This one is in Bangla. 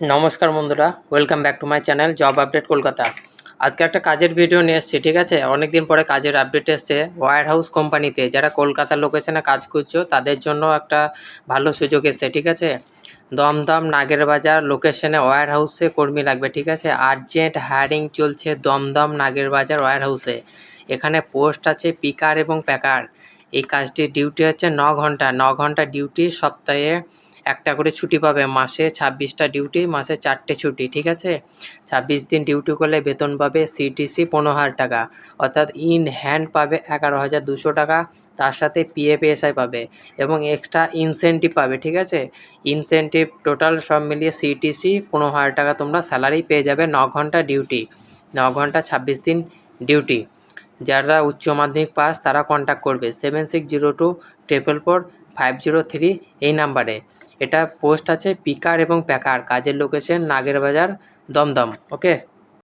নমস্কার বন্ধুরা welcome back to my channel job update Kolkata. আজকে একটা কাজের ভিডিও নিয়ে এসেছি, ঠিক আছে? অনেক দিন পরে কাজের আপডেট এসছে ওয়ার হাউস কোম্পানিতে যারা কলকাতার লোকেশনে কাজ করছ, তাদের জন্য একটা ভালো সুযোগ এসছে, ঠিক আছে? দমদম নাগের বাজার লোকেশনে ওয়ার হাউসে কর্মী লাগবে, ঠিক আছে? আর্জেন্ট হায়ারিং চলছে দমদম নাগের বাজার ওয়ার হাউসে এখানে পোস্ট আছে পিকার এবং প্যাকার এই কাজটির ডিউটি হচ্ছে ন ঘণ্টা। ন ঘণ্টা ডিউটি সপ্তাহে একটা করে ছুটি পাবে মাসে ছাব্বিশটা ডিউটি মাসে চারটে ছুটি, ঠিক আছে? ছাব্বিশ দিন ডিউটি করলে বেতন পাবে সিটিসি পনেরো হাজার টাকা, অর্থাৎ ইন হ্যান্ড পাবে এগারো হাজার দুশো টাকা, তার সাথে পিএফ এসআই পাবে এবং এক্সট্রা ইনসেন্টিভ পাবে, ঠিক আছে? ইনসেন্টিভ টোটাল সব মিলিয়ে সিটিসি পনেরো হাজার টাকা তোমরা স্যালারি পেয়ে যাবে ন ঘণ্টা ডিউটি ন ঘণ্টা ছাব্বিশ দিন ডিউটি যারা উচ্চ মাধ্যমিক পাস তারা কন্ট্যাক্ট করবে seven six zero two triple four five zero three এই নাম্বারে। এটা পোস্ট আছে পিকার এবং প্যাকার। কাজের লোকেশন নাগের বাজার দমদম ওকে